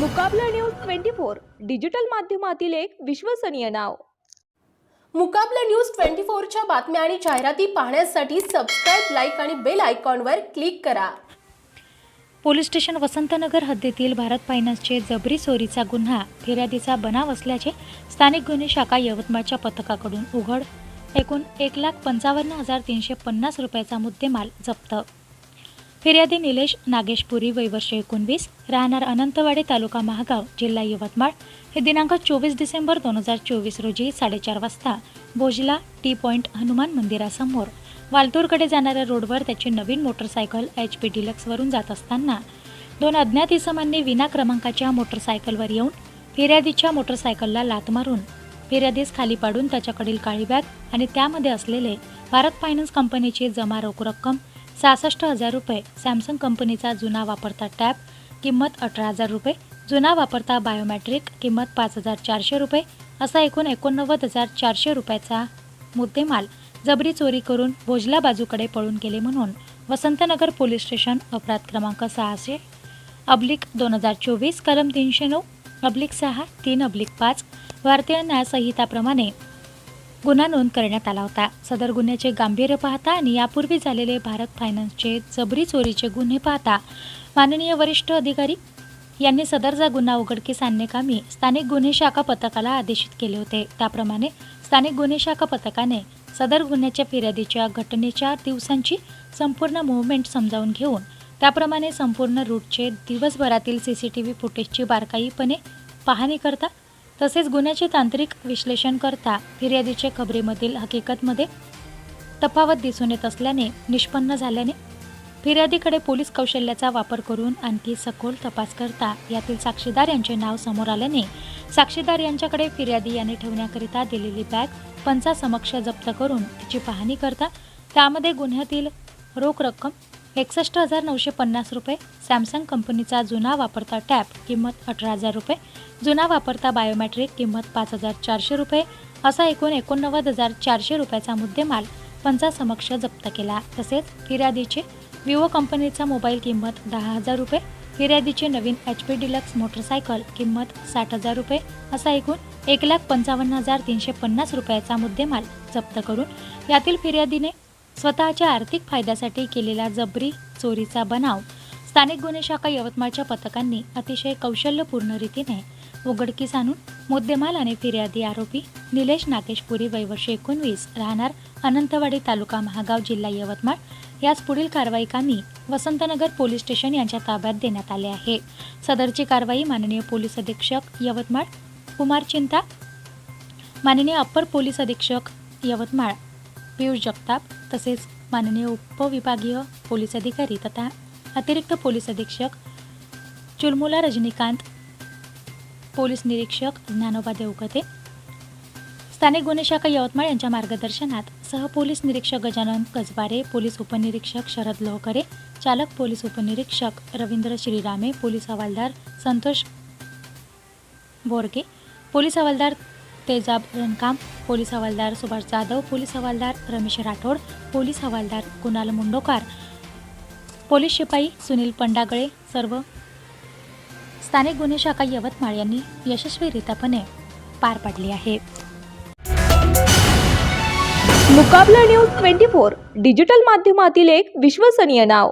मुकाबला news twenty four digital माध्यमातील एक विश्वसनीय नाव. मुकाबला न्यूज ट्वेंटी फोरच्या बातम्या आणि जाहिराती पाहण्यासाठी सबस्क्राईब लाईक आणि बेल आयकॉनवर क्लिक करा. पोलीस स्टेशन वसंतनगर हद्दीतील भारत फायनान्सचे जबरी चोरीचा गुन्हा फिर्यादीचा बनाव असल्याचे स्थानिक गुन्हे शाखा यवतमाळच्या पथकाकडून उघड. एकूण एक लाख पंचावन्न हजार तीनशे पन्नास रुपयाचा मुद्देमाल जप्त. फिर्यादी निलेश नागेशपुरी वय वर्ष एकोणवीस राहणार अनंतवाडी तालुका महागाव जिल्हा यवतमाळ. हे दिनांक चोवीस डिसेंबर दोन हजार चोवीस रोजी साडेचार वाजता भोजला टी पॉईंट हनुमान मंदिरासमोर. वालतूरकडे जाणाऱ्या रोडवर त्याची नवीन मोटरसायकल एच पी डिलक्सवरून जात असताना दोन अज्ञात इसमांनी विना क्रमांकाच्या मोटरसायकलवर येऊन फिर्यादीच्या मोटरसायकलला लात मारून फिर्यादीस खाली पाडून त्याच्याकडील काळी बॅग आणि त्यामध्ये असलेले भारत फायनान्स कंपनीची जमा रोख रक्कम सहासष्ट हजार रुपये. सॅमसंग कंपनीचा जुना वापरता टॅब किंमत अठरा हजार रुपये. जुना वापरता बायोमॅट्रिक किंमत पाच हजार चारशे रुपये. असा एकूण एकोणनव्वद हजार चारशे रुपयाचा मुद्देमाल जबरी चोरी करून भोजला बाजूकडे पळून गेले म्हणून वसंतनगर पोलीस स्टेशन अपराध क्रमांक सहाशे. अब्लिक दोन हजार चोवीस कलम तीनशे नऊ अब्लिक सहा तीन अब्लिक पाच. भारतीय न्यायसंहिताप्रमाणे गुन्हा नोंद करण्यात आला होता. सदर गुन्ह्याचे गांभीर्य पाहता आणि यापूर्वी झालेले भारत फायनान्सचे जबरी चोरीचे गुन्हे पाहता माननीय वरिष्ठ अधिकारी यांनी सदरचा गुन्हा उघडकीस आणण्याकामी स्थानिक गुन्हे शाखा पथकाला आदेशित केले होते. त्याप्रमाणे स्थानिक गुन्हे शाखा पथकाने सदर गुन्ह्याच्या फिर्यादीच्या घटनेच्या दिवसांची संपूर्ण मुवमेंट समजावून घेऊन त्याप्रमाणे संपूर्ण रूटचे दिवसभरातील सी सी टी व्ही फुटेजची बारकाईपणे पाहणी करता तसेच गुन्ह्याचे तांत्रिक विश्लेषण करता फिर्यादीचे खबरीमधील हकीकतमध्ये तफावत दिसून येत असल्याने निष्पन्न झाल्याने फिर्यादीकडे पोलीस कौशल्याचा वापर करून आणखी सखोल तपास करता. यातील साक्षीदार यांचे नाव समोर आल्याने साक्षीदार यांच्याकडे फिर्यादी याने ठेवण्याकरिता दिलेली बॅग पंचासमक्ष जप्त करून तिची पाहणी करता त्यामध्ये गुन्ह्यातील रोख रक्कम एकसष्ट हजार नऊशे पन्नास रुपये. सॅमसंग कंपनीचा जुना वापरता टॅब किंमत अठरा हजार रुपये. जुना वापरता बायोमॅट्रिक किंमत पाच हजार चारशे रुपये. असा एकूण एकोणनव्वद हजार चारशे रुपयाचा मुद्देमाल पंचासमक्ष जप्त केला. तसेच फिर्यादीचे विवो कंपनीचा मोबाईल किंमत दहा हजार रुपये. फिर्यादीचे नवीन एच पी डिलक्स मोटरसायकल किंमत साठ हजार रुपये. असा एकूण एक लाख पंचावन्न हजार तीनशे पन्नास रुपयाचा मुद्देमाल जप्त करून यातील फिर्यादीने स्वतःच्या आर्थिक फायद्यासाठी केलेला जबरी चोरीचा बनाव स्थानिक गुन्हे शाखा यवतमाळच्या पथकांनी अतिशय कौशल्यपूर्ण रीतीने उघडकीस आणून मुद्देमाल आणि फिर्यादी आरोपी निलेश नागेशपुरी वयवर्ष एकोणवीस राहणार अनंतवाडी तालुका महागाव जिल्हा यवतमाळ यास पुढील कारवाई कामी वसंतनगर पोलीस स्टेशन यांच्या ताब्यात देण्यात आले आहे. सदरची कारवाई माननीय पोलीस अधीक्षक यवतमाळ कुमार चिंता माननीय अप्पर पोलीस अधीक्षक यवतमाळ पियुष जगताप तसेच माननीय उपविभागीय पोलीस अधिकारी तथा अतिरिक्त पोलीस अधीक्षक चुलमुला रजनीकांत पोलीस निरीक्षक ज्ञानोबा देवकते स्थानिक गुन्हे शाखा यवतमाळ यांच्या मार्गदर्शनात सहपोलीस निरीक्षक गजानन गजबारे पोलीस उपनिरीक्षक शरद लोहकरे चालक पोलीस उपनिरीक्षक रवींद्र श्रीरामे पोलीस हवालदार संतोष बोरगे पोलीस हवालदार तेजाब रणकाम पोलीस हवालदार सुभाष जाधव पोलीस हवालदार रमेश राठोड पोलीस हवालदार कुणाल मुंडोकार पोलीस शिपाई सुनील पंडागळे सर्व स्थानिक गुन्हे शाखा यवतमाळ यांनी यशस्वीरित्यापणे पार पाडली आहे. मुकाबला न्यूज ट्वेंटी फोर डिजिटल माध्यमातील एक विश्वसनीय नाव.